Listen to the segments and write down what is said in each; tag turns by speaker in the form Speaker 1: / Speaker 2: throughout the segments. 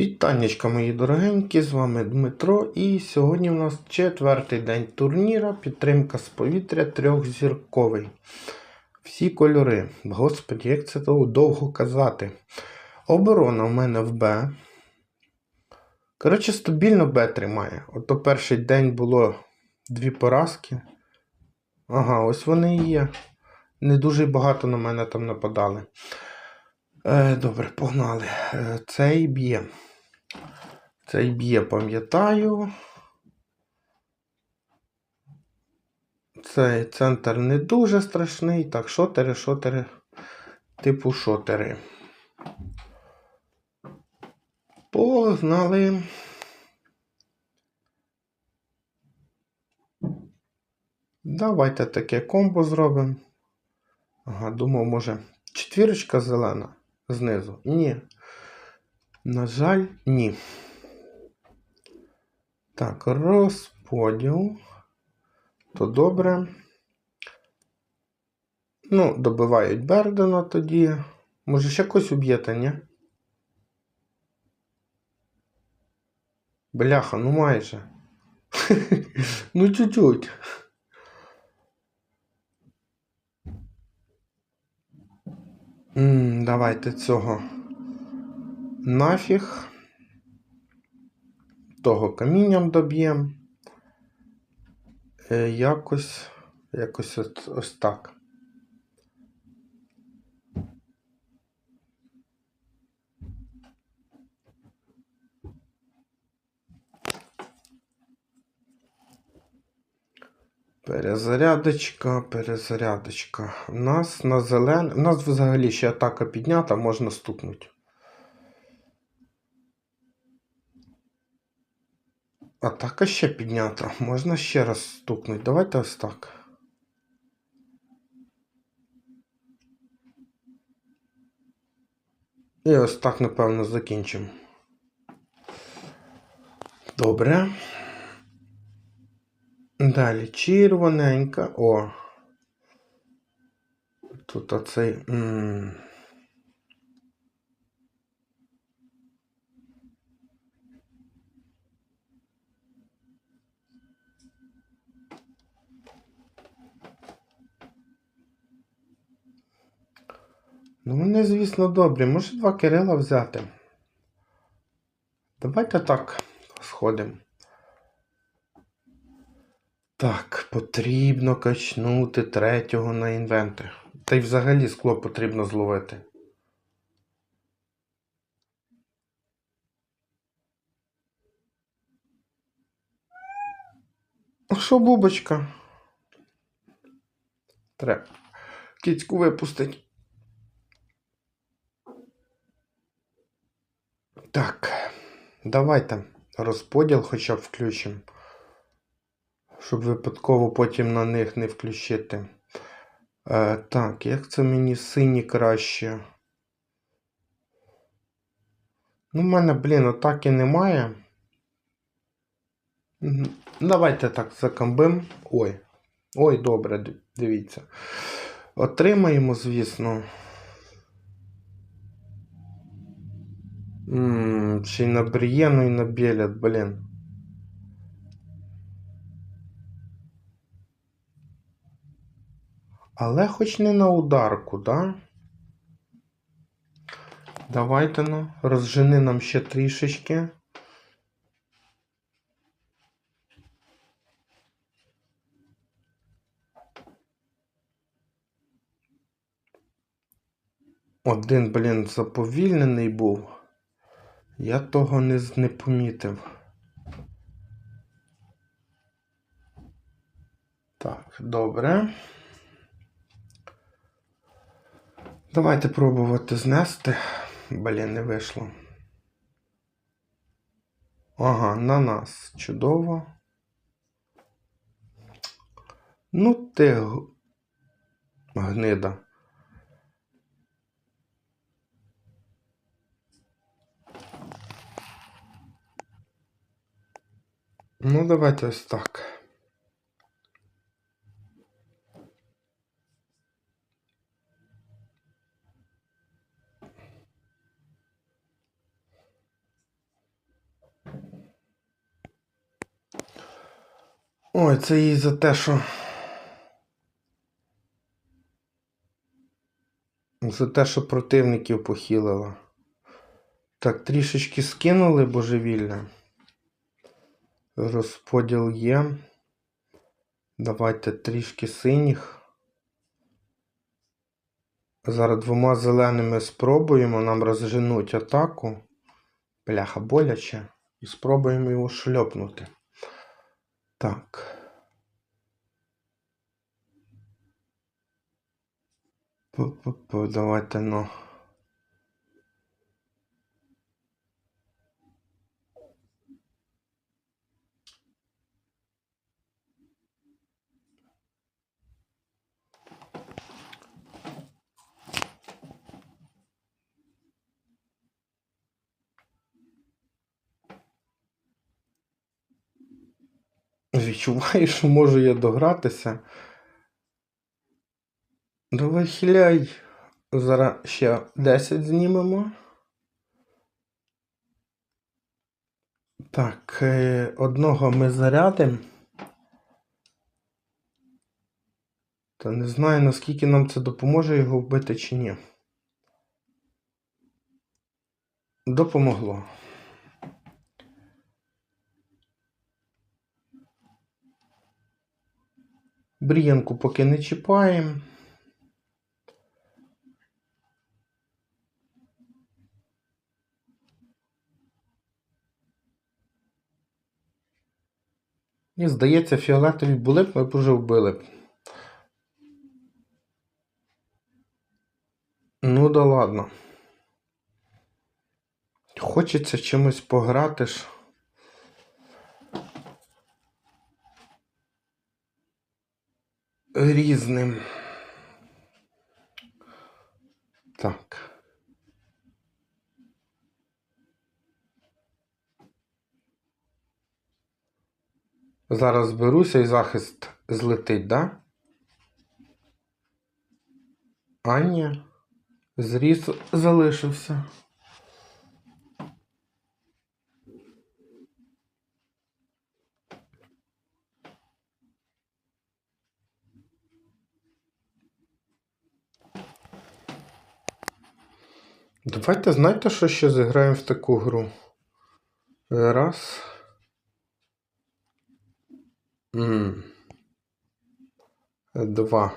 Speaker 1: Вітаннячка, мої дорогенькі, з вами Дмитро. І сьогодні у нас четвертий день турніра. Підтримка з повітря трьохзірковий. Всі кольори. Господи, як це того довго казати. Оборона в мене в Б. Коротше, стабільно Б тримає. Ото перший день було дві поразки. Ага, ось вони і є. Не дуже багато на мене там нападали. Е, добре, погнали. Е, цей б'є. Цей б'є, пам'ятаю. Цей центр не дуже страшний. Так, шотери, шотери. Типу шотери. Погнали. Давайте таке комбо зробимо. Ага, думав, може, четвірочка зелена знизу? Ні. На жаль, ні. Так, розподіл. То добре. Ну, добивають Бердена тоді. Може, ще когось уб'єте, ні? Бляха, ну майже. ну, чуть-чуть. Давайте цього нафіг. Того камінням доб'ємо. Е, якось, якось ось, ось так. Перезарядочка, перезарядочка. У нас на зелен... У нас взагалі ще атака піднята, можна стукнути. Атака ще піднята. Можна ще раз стукнути. Давайте ось так. І ось так, напевно, закінчимо. Добре. Далі червоненька. О. Тут оцей. м, Ну, вони, звісно, добрі. Може два Кирила взяти. Давайте так сходимо. Так, потрібно качнути третього на інвенти. Та й взагалі скло потрібно зловити. А що, бубочка? Треба кицьку випустить. Так, давайте розподіл хоча б включимо. Щоб випадково потім на них не включити. Е, так, як це мені сині краще? Ну, в мене, блін, атаки немає. Давайте так закамбим. Ой. Ой, добре, дивіться. Отримаємо, звісно. Ммм, ще й на Брієну і на Белят, блін. Але хоч не на ударку, да? Давайте ну, розжени нам ще трішечки. Один, блін, заповільнений був. Я того не, не помітив. Так, добре. Давайте пробувати знести. Блін, не вийшло. Ага, на нас. Чудово. Ну, ти гнида. Ну, давайте ось так. Ой, це і за те, що. За те, що противників похилила. Так, трішечки скинули божевільне. Розподіл є. Давайте трішки синіх. Зараз двома зеленими спробуємо нам розженуть атаку. Бляха боляче. І спробуємо його шльопнути. Так. Давайте ну. Відчуваю, що можу я догратися. Давай хиляй. Зараз ще 10 знімемо. Так, е, одного ми зарядимо. Та не знаю, наскільки нам це допоможе його вбити чи ні. Допомогло. Бріянку поки не чіпаємо. І здається, фіолетові були б, ми б уже вбили б. Ну да ладно. Хочеться чимось пограти ж. Різним. Так. Зараз зберуся і захист злетить, да? А ні. Зріз залишився. Давайте знаєте, що ще зіграємо в таку гру? Раз. Два.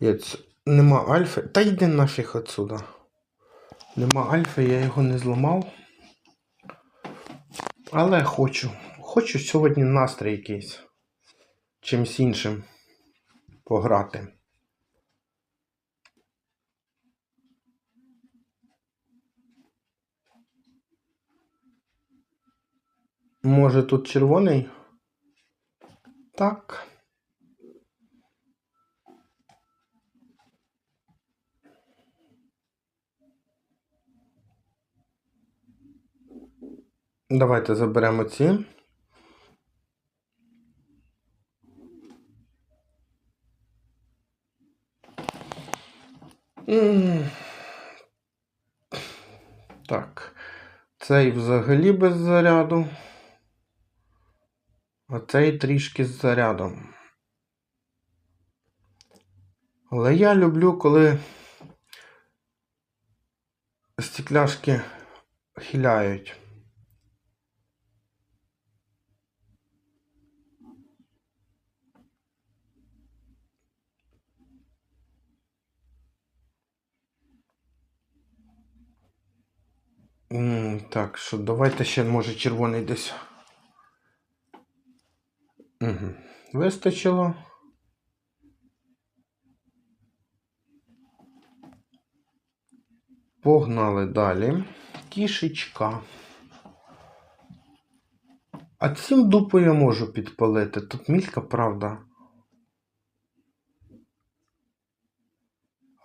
Speaker 1: Єць. Нема альфи. Та йди нафіг отсюда. Нема альфи, я його не зламав. Але хочу. Хочу сьогодні настрій якийсь. Чимсь іншим пограти. Може тут червоний? Так. Давайте заберемо ці. Так. Цей взагалі без заряду. А цей трішки з зарядом. Але я люблю, коли стекляшки хиляють. Так, що давайте ще, може, червоний десь. Угу. Вистачило. Погнали далі. Кішечка. А цим дупу я можу підпалити. Тут мілька, правда.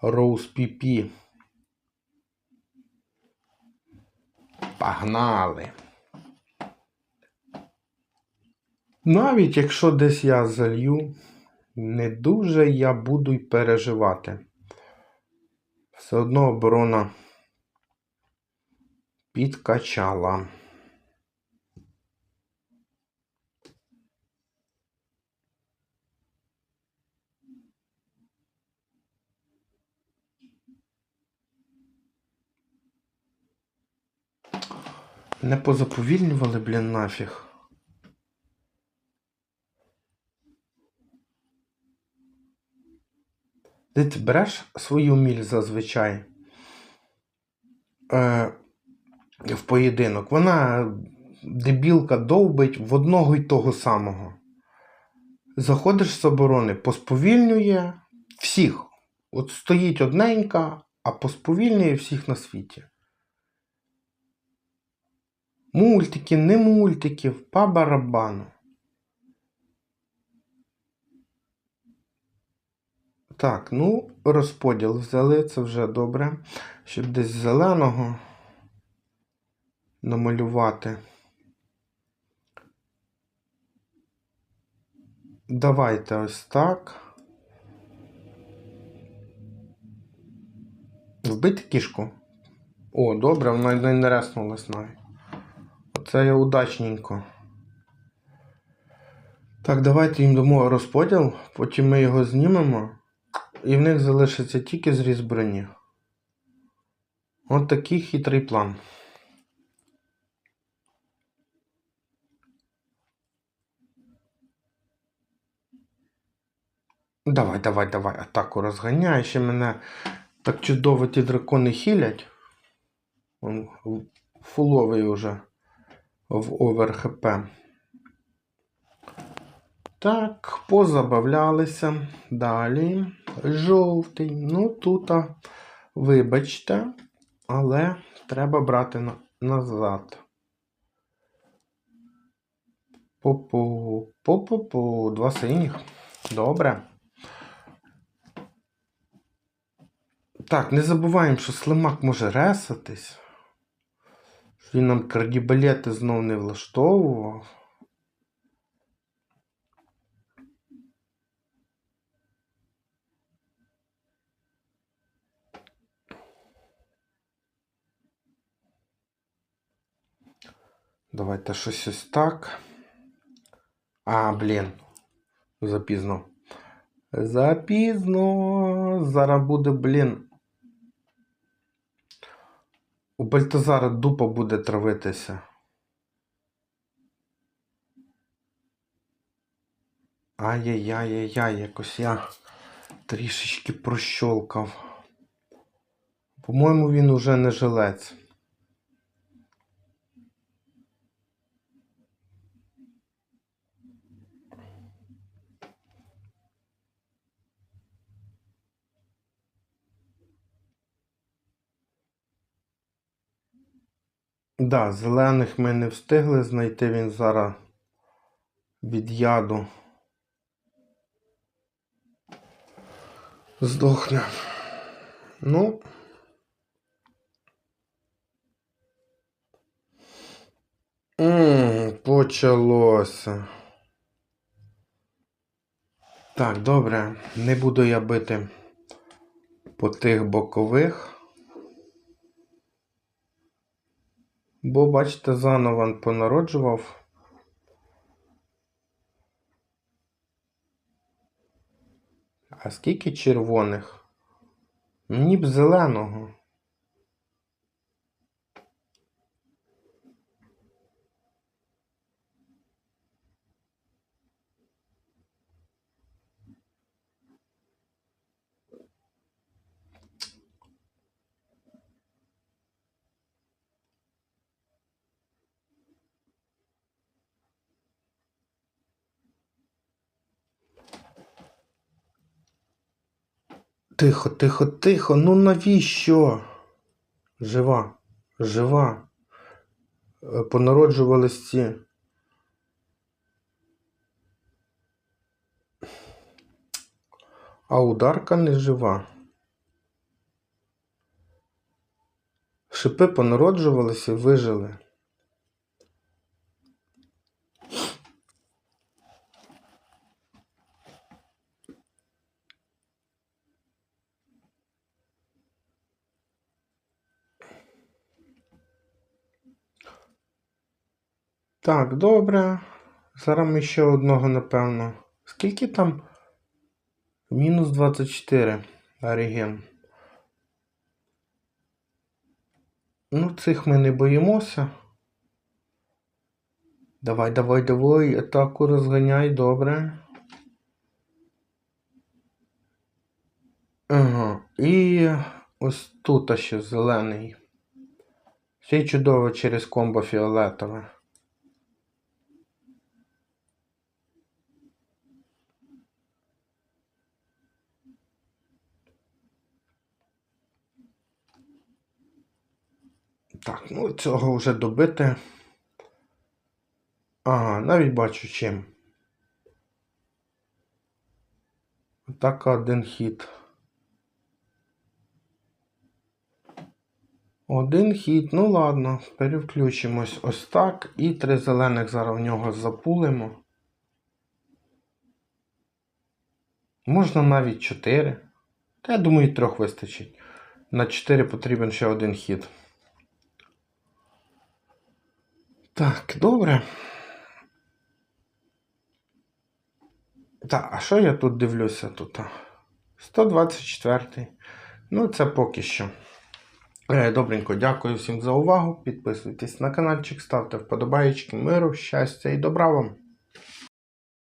Speaker 1: Роуз піпі. Погнали. Навіть якщо десь я залью, не дуже я буду й переживати. Все одно оборона підкачала. Не позаповільнювали, блін, нафіг. Ти береш свою міль зазвичай е, в поєдинок. Вона дебілка довбить в одного й того самого. Заходиш з оборони, посповільнює всіх. От стоїть одненька, а посповільнює всіх на світі. Мультики, не мультики, по барабану. Так, ну, розподіл взяли, це вже добре. Щоб десь зеленого намалювати. Давайте ось так. Вбити кішку. О, добре, вона не реснулась навіть. Оце я удачненько. Так, давайте їм дамо розподіл, потім ми його знімемо. І в них залишиться тільки зріз броні. От такий хитрий план. Давай, давай, давай, атаку розганяй, ще мене так чудово ті дракони хілять. Фуловий уже в овер хп. Так, позабавлялися. Далі. Жовтий. Ну, тут, вибачте, але треба брати на, назад. Попу, попу, два синіх. Добре. Так, не забуваємо, що слимак може ресатись. Він нам кардібалети знов не влаштовував. Давайте щось ось так. А, блін. Запізно. Запізно. Зараз буде, блін. У Бальтазара дупа буде травитися. Ай-яй-яй-яй-яй, якось я трішечки прощолкав. По-моєму, він уже не жилець. Да, зелених ми не встигли знайти, він зараз від яду здохне. Ну. Ммм, почалося. Так, добре, не буду я бити по тих бокових. Бо, бачите, заново понароджував. А скільки червоних? Мені б зеленого. Тихо, тихо, тихо, ну навіщо? Жива, жива. Е, Понароджувались ці. А ударка не жива. Шипи понароджувалися і вижили. Так, добре. Зараз ми ще одного, напевно. Скільки там? Мінус 24 реген. Ну, цих ми не боїмося. Давай, давай, давай, атаку розганяй, добре. Ага. І ось тут ще зелений. Й чудово через комбо фіолетове. Так, ну цього вже добити. Ага, навіть бачу чим. Так, один хід. Один хід, ну ладно, перевключимось ось так. І три зелених зараз в нього запулимо. Можна навіть чотири. Та я думаю, трьох вистачить. На чотири потрібен ще один хід. Так, добре. Так, а що я тут дивлюся тут? 124. Ну, це поки що. Е, Добренько, дякую всім за увагу. Підписуйтесь на каналчик, ставте вподобайки, миру, щастя і добра вам.